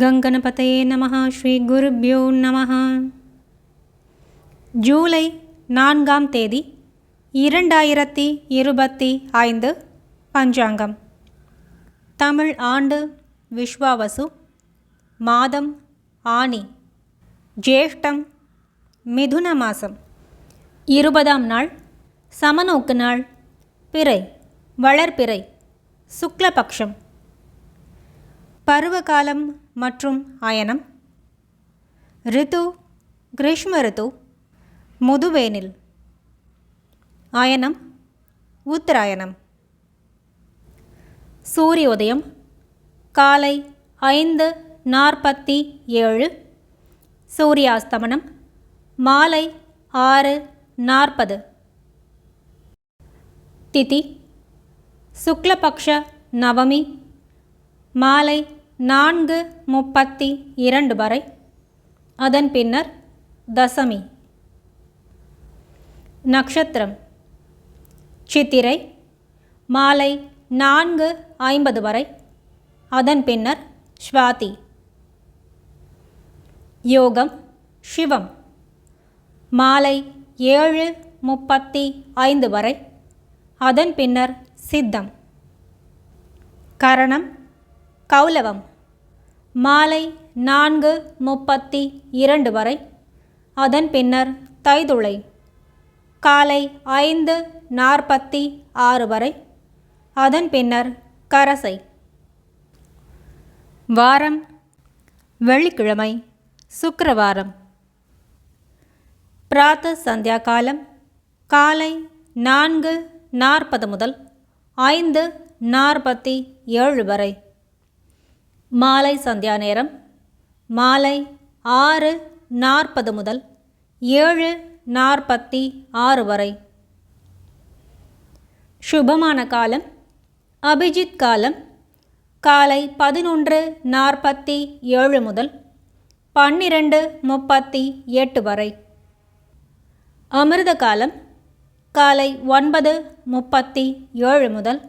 கங்கணபதையே நம ஸ்ரீ குருப்யோ நம ஜூலை நான்காம் தேதி இரண்டாயிரத்தி இருபத்தி ஐந்து பஞ்சாங்கம். தமிழ் ஆண்டு விஸ்வாவசு மாதம் ஆனி ஜேஷ்டம் மிதுன மாதம் இருபதாம் நாள் சமநோக்கு நாள் பிறை வளர்பிறை சுக்லபக்ஷம். பருவகாலம் மற்றும் அயனம். ரிது கிரீஷ்ம ரிது முதுவேனில். அயனம் உத்தராயணம். சூரியோதயம் காலை ஐந்து நாற்பத்தி ஏழு. சூரியாஸ்தமனம் மாலை ஆறு நாற்பது. திதி சுக்லபக்ஷ நவமி மாலை நான்கு முப்பத்தி இரண்டு வரை. அதன் பின்னர் தசமி. நட்சத்திரம் சித்திரை. மாலை நான்கு ஐம்பது வரை. அதன் பின்னர் ஸ்வாதி. யோகம் சிவம். மாலை ஏழு முப்பத்தி ஐந்து வரை. அதன் பின்னர் சித்தம். கரணம் கௌலவம். மாலை நான்கு முப்பத்தி இரண்டு வரை. அதன் பின்னர் தைதுளை. காலை ஐந்து நாற்பத்தி ஆறு வரை. அதன் பின்னர் கரசை. வாரம் வெள்ளிக்கிழமை சுக்கரவாரம். பிராத்த சந்தியா காலம் காலை நான்கு நாற்பது முதல் ஐந்து நாற்பத்தி ஏழு வரை. மாலை சந்தியா நேரம். மாலை ஆறு நாற்பது முதல் ஏழு நாற்பத்தி ஆறு வரை. சுபமான காலம். அபிஜித் காலம். காலை பதினொன்று நாற்பத்தி ஏழு முதல் பன்னிரண்டு முப்பத்தி எட்டு வரை. அமிர்த காலம். காலை ஒன்பது முப்பத்தி ஏழு முதல்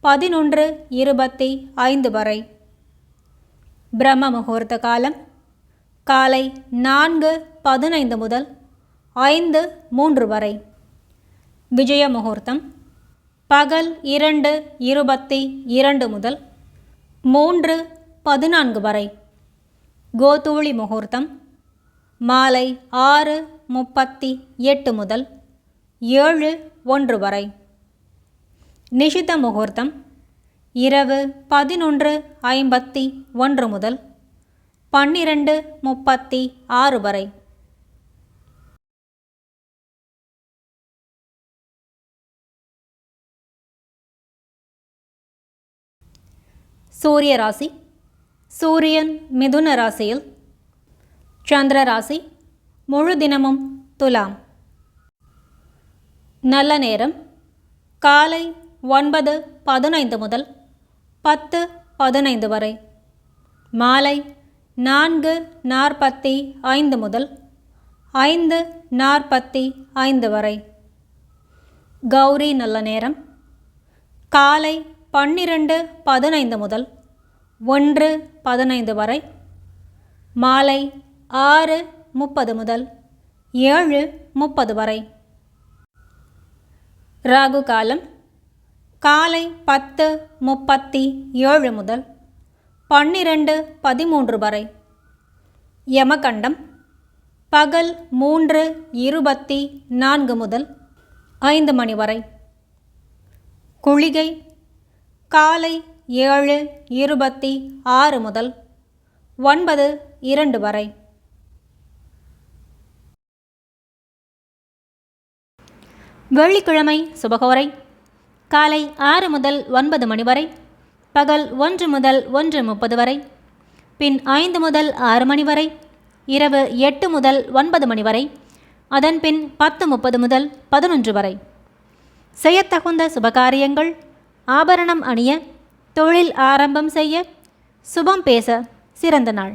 பதினொன்று இருபத்தி ஐந்து வரை. பிரம்ம முகூர்த்த காலம். காலை நான்கு பதினைந்து முதல் ஐந்து மூன்று வரை. விஜய முகூர்த்தம். பகல் இரண்டு இருபத்தி இரண்டு முதல் மூன்று பதினான்கு வரை. கோதூளி முகூர்த்தம். மாலை ஆறு முப்பத்தி எட்டு முதல் ஏழு ஒன்று வரை. நிஷித முகூர்த்தம். இரவு பதினொன்று ஐம்பத்தி ஒன்று முதல் பன்னிரண்டு முப்பத்தி ஆறு வரை. சூரிய ராசி சூரியன் மிதுன ராசியில் சந்திர ராசி முழு தினமும் துலாம். நல்ல நேரம் காலை ஒன்பது பதினைந்து முதல் பத்து பதினைந்து வரை. மாலை நான்கு நாற்பத்தி ஐந்து முதல் ஐந்து நாற்பத்தி ஐந்து வரை. கௌரி நல்ல நேரம். காலை பன்னிரண்டு பதினைந்து முதல் ஒன்று பதினைந்து வரை. மாலை ஆறு முப்பது முதல் ஏழு முப்பது வரை. ராகு காலம் காலை பத்து முப்பத்தி ஏழு முதல் பன்னிரண்டு பதிமூன்று வரை. யமகண்டம் பகல் மூன்று இருபத்தி நான்கு முதல் ஐந்து மணி வரை. குளிகை காலை ஏழு இருபத்தி ஆறு முதல் ஒன்பது இரண்டு வரை. வெள்ளிக்கிழமை சுபகோரை காலை ஆறு முதல் ஒன்பது மணி வரை பகல் ஒன்று முதல் ஒன்று முப்பது வரை பின் ஐந்து முதல் ஆறு மணி வரை இரவு எட்டு முதல் ஒன்பது மணி வரை அதன் பின் பத்து முப்பது முதல் பதினொன்று வரை. செய்யத்தகுந்த சுபகாரியங்கள் ஆபரணம் அணிய தொழில் ஆரம்பம் செய்ய சுபம் பேச சிறந்த நாள்.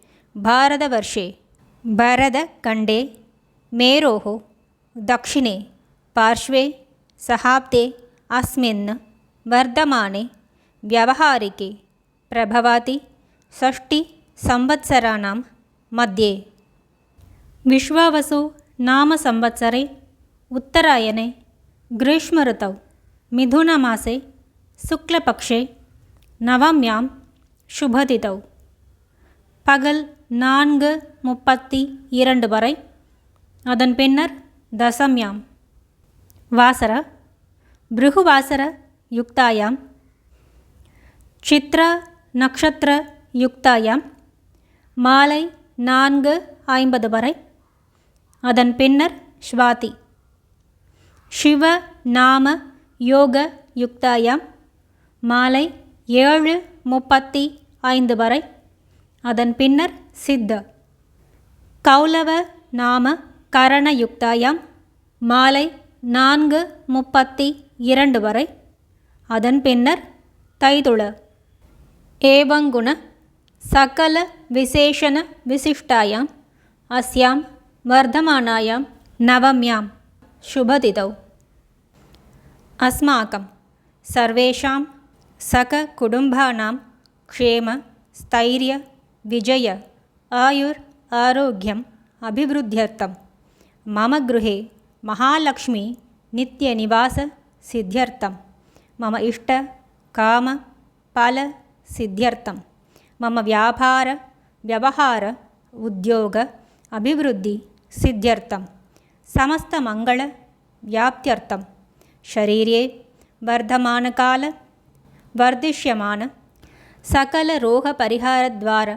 भारतवर्षे भरदखण्डे मेरोः दक्षिणे पार्श्वे सहाब्दे अस्मिन् वर्धमाने व्यावहारिके प्रभवाति षष्टिसंवत्सराणां मध्ये विश्वावसु नामसंवत्सरे उत्तरायणे ग्रीष्मऋतौ मिथुनमासे शुक्लपक्षे नवम्यां शुभतिथौ पगल् நான்கு முப்பத்தி இரண்டு வரை. அதன் பின்னர் தசம்யாம். வாசர பிருகுவாசர யுக்தாயாம். சித்ர நக்ஷத்திர யுக்தாயாம். மாலை நான்கு ஐம்பது வரை. அதன் பின்னர் ஸ்வாதி. சிவ நாம யோக யுக்தாயாம். மாலை ஏழு முப்பத்தி ஐந்து வரை. அதன் பின்னர் சித்த. கௌலவ நாம கரணயுக்தாயம் மாலை நான்கு முப்பத்தி இரண்டு வரை. அதன் பின்னர் தைதுள. ஏவங்குண சகல விசேஷண விசிஷ்டாயாம் அஸ்யாம் வர்தமானாயாம் நவம்யாம். சுபதிதௌ. அஸ்மாக்கம். सर्वेषां सककुटुम्बानां क्षेम स्थैर्य विजय आयुर् आरोग्यम् अभिवृद्ध्यर्थं मम गृहे महालक्ष्मी नित्यनिवाससिद्ध्यर्थं मम इष्ट काम फलसिद्ध्यर्थं मम व्यापार व्यवहार उद्योग अभिवृद्धिसिद्ध्यर्थं समस्तमङ्गलव्याप्त्यर्थं शरीरे वर्धमानकाल वर्धिष्यमान सकलरोगपरिहारद्वारा